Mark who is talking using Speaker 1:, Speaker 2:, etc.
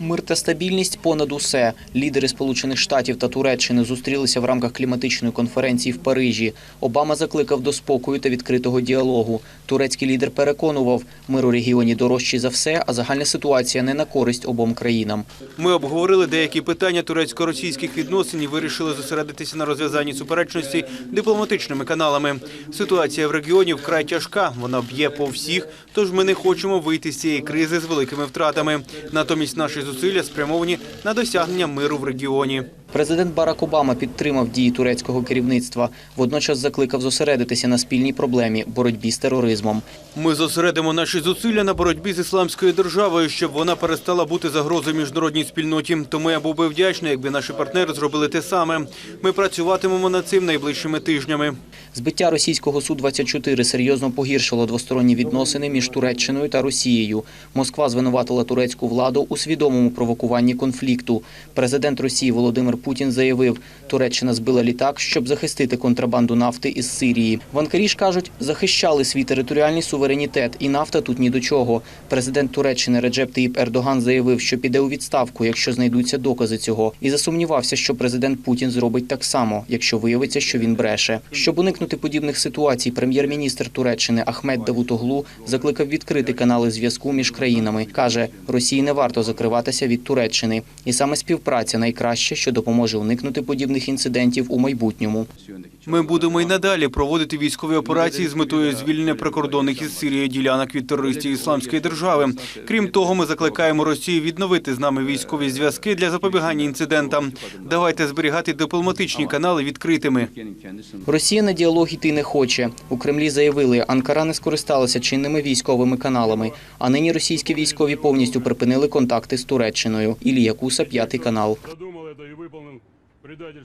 Speaker 1: Мир та стабільність понад усе. Лідери Сполучених Штатів та Туреччини зустрілися в рамках кліматичної конференції в Парижі. Обама закликав до спокою та відкритого діалогу. Турецький лідер переконував, мир у регіоні дорожчий за все, а загальна ситуація не на користь обом країнам.
Speaker 2: Ми обговорили деякі питання турецько-російських відносин і вирішили зосередитися на розв'язанні суперечностей дипломатичними каналами. Ситуація в регіоні вкрай тяжка. Вона б'є по всіх, тож ми не хочемо вийти з цієї кризи з великими втратами. Натомість наші зусилля спрямовані на досягнення миру в регіоні.
Speaker 1: Президент Барак Обама підтримав дії турецького керівництва. Водночас закликав зосередитися на спільній проблемі боротьбі з тероризмом.
Speaker 2: Ми зосередимо наші зусилля на боротьбі з ісламською державою, щоб вона перестала бути загрозою міжнародній спільноті. Тому я був би вдячний, якби наші партнери зробили те саме. Ми працюватимемо над цим найближчими тижнями.
Speaker 1: Збиття російського Су-24 серйозно погіршило двосторонні відносини між Туреччиною та Росією. Москва звинуватила турецьку владу у свідомому провокуванні конфлікту. Президент Росії Володимир Путін заявив, Туреччина збила літак, щоб захистити контрабанду нафти із Сирії. В Анкарі ж кажуть, захищали свій територіальний суверенітет, і нафта тут ні до чого. Президент Туреччини Реджеп Таїп Ердоган заявив, що піде у відставку, якщо знайдуться докази цього, і засумнівався, що президент Путін зробить так само, якщо виявиться, що він бреше. Щоб уникнути подібних ситуацій, прем'єр-міністр Туреччини Ахмед Давутоглу закликав відкрити канали зв'язку між країнами. каже, Росії не варто закриватися від Туреччини, і саме співпраця найкраще, що допоможе уникнути подібних інцидентів у майбутньому.
Speaker 2: Ми будемо й надалі проводити військові операції з метою звільнення прикордонних із Сирією ділянок від терористів ісламської держави. Крім того, ми закликаємо Росію відновити з нами військові зв'язки для запобігання інцидентам. Давайте зберігати дипломатичні канали відкритими.
Speaker 1: Росія на діалог йти не хоче. У Кремлі заявили, Анкара не скористалася чинними військовими каналами. А нині російські військові повністю припинили контакти з Туреччиною. Ілія Куса, п'ятий канал.
Speaker 3: Продумал